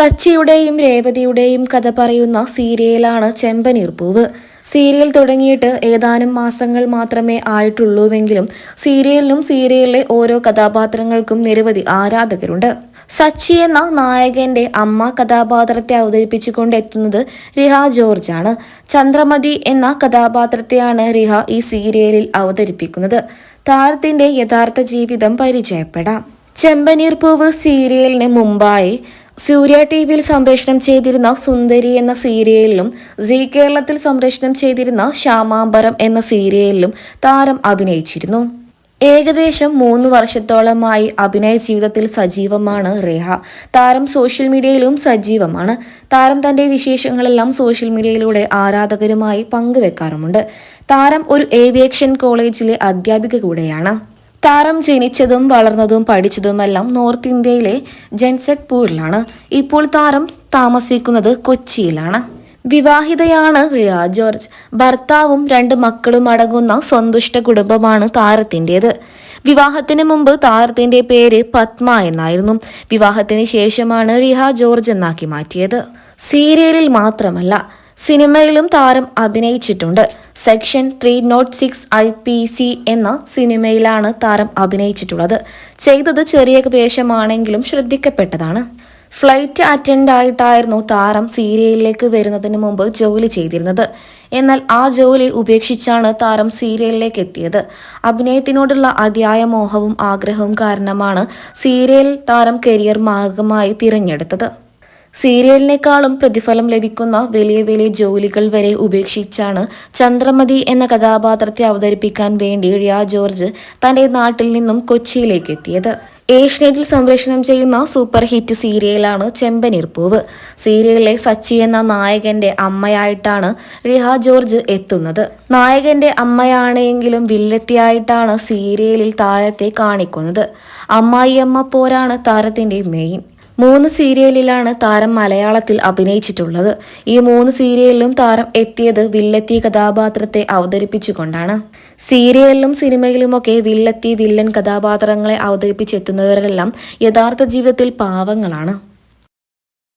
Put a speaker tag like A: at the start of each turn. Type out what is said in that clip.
A: സച്ചിയുടെയും രേവതിയുടെയും കഥ പറയുന്ന സീരിയലാണ് ചെമ്പനീർപ്പൂവ് സീരിയൽ തുടങ്ങിയിട്ട് ഏതാനും മാസങ്ങൾ മാത്രമേ ആയിട്ടുള്ളൂവെങ്കിലും സീരിയലിനും സീരിയലിലെ ഓരോ കഥാപാത്രങ്ങൾക്കും നിരവധി ആരാധകരുണ്ട്. സച്ചി എന്ന നായകന്റെ അമ്മ കഥാപാത്രത്തെ അവതരിപ്പിച്ചുകൊണ്ട് എത്തുന്നത് റിഹ ജോർജ് ആണ് ചന്ദ്രമതി എന്ന കഥാപാത്രത്തെയാണ് റിഹ ഈ സീരിയലിൽ അവതരിപ്പിക്കുന്നത്. താരത്തിന്റെ യഥാർത്ഥ ജീവിതം പരിചയപ്പെടാം. ചെമ്പനീർ പൂവ് സീരിയലിന് മുമ്പായി സൂര്യ ടി വിയിൽ സംപ്രേഷണം ചെയ്തിരുന്ന സുന്ദരി എന്ന സീരിയലിലും സി കേരളത്തിൽ സംപ്രേഷണം ചെയ്തിരുന്ന ശ്യാമാംബരം എന്ന സീരിയലിലും താരം അഭിനയിച്ചിരുന്നു. ഏകദേശം മൂന്ന് വർഷത്തോളമായി അഭിനയ ജീവിതത്തിൽ സജീവമാണ് റേഹ. താരം സോഷ്യൽ മീഡിയയിലും സജീവമാണ്. താരം തന്റെ വിശേഷങ്ങളെല്ലാം സോഷ്യൽ മീഡിയയിലൂടെ ആരാധകരുമായി പങ്കുവെക്കാറുമുണ്ട്. താരം ഒരു ഏവിയേഷൻ കോളേജിലെ അധ്യാപിക കൂടെയാണ്. താരം ജനിച്ചതും വളർന്നതും പഠിച്ചതുമെല്ലാം നോർത്ത് ഇന്ത്യയിലെ ജൻസെഡ്പൂരിലാണ് ഇപ്പോൾ താരം താമസിക്കുന്നത് കൊച്ചിയിലാണ്. വിവാഹിതയാണ് റിയ ജോർജ്. ഭർത്താവും രണ്ട് മക്കളും അടങ്ങുന്ന സന്തുഷ്ട കുടുംബമാണ് താരത്തിന്റെത്. വിവാഹത്തിന് മുമ്പ് താരത്തിന്റെ പേര് പത്മ എന്നായിരുന്നു. വിവാഹത്തിന് ശേഷമാണ് റിഹ ജോർജ് എന്നാക്കി മാറ്റിയത്. സീരിയലിൽ മാത്രമല്ല സിനിമയിലും താരം അഭിനയിച്ചിട്ടുണ്ട്. Section three nought six I P C എന്ന സിനിമയിലാണ് താരം അഭിനയിച്ചിട്ടുള്ളത്. ചെയ്തത് ചെറിയ വേഷമാണെങ്കിലും ശ്രദ്ധിക്കപ്പെട്ടതാണ്. ഫ്ലൈറ്റ് അറ്റൻഡ് ആയിട്ടായിരുന്നു താരം സീരിയലിലേക്ക് വരുന്നതിന് മുമ്പ് ജോലി ചെയ്തിരുന്നത്. എന്നാൽ ആ ജോലി ഉപേക്ഷിച്ചാണ് താരം സീരിയലിലേക്ക് എത്തിയത്. അഭിനയത്തിനോടുള്ള അതിയായ മോഹവും ആഗ്രഹവും കാരണമാണ് സീരിയൽ താരം കരിയർ മാർഗമായി തിരഞ്ഞെടുത്തത്. സീരിയലിനേക്കാളും പ്രതിഫലം ലഭിക്കുന്ന വലിയ വലിയ ജോലികൾ വരെ ഉപേക്ഷിച്ചാണ് ചന്ദ്രമതി എന്ന കഥാപാത്രത്തെ അവതരിപ്പിക്കാൻ വേണ്ടി റിയ ജോർജ് തന്റെ നാട്ടിൽ നിന്നും കൊച്ചിയിലേക്ക് എത്തിയത്. ഏഷ്യനെറ്റിൽ സംപ്രേഷണം ചെയ്യുന്ന സൂപ്പർ ഹിറ്റ് സീരിയലാണ് ചെമ്പനീർ പൂവ്. സീരിയലിലെ സച്ചി എന്ന നായകന്റെ അമ്മയായിട്ടാണ് റിഹ ജോർജ് എത്തുന്നത്. നായകന്റെ അമ്മയാണെങ്കിലും വില്ലത്തിയായിട്ടാണ് സീരിയലിൽ താരത്തെ കാണിക്കുന്നത്. അമ്മായിയമ്മ പോരാണ് താരത്തിന്റെ മെയിൻ മൂന്ന് സീരിയലിലാണ് താരം മലയാളത്തിൽ അഭിനയിച്ചിട്ടുള്ളത്. ഈ മൂന്ന് സീരിയലിലും താരം എത്തിയത് വില്ലത്തി കഥാപാത്രത്തെ അവതരിപ്പിച്ചുകൊണ്ടാണ്. സീരിയലിലും സിനിമയിലുമൊക്കെ വില്ലത്തി വില്ലൻ കഥാപാത്രങ്ങളെ അവതരിപ്പിച്ചെത്തുന്നവരെല്ലാം യഥാർത്ഥ ജീവിതത്തിൽ പാവങ്ങളാണ്.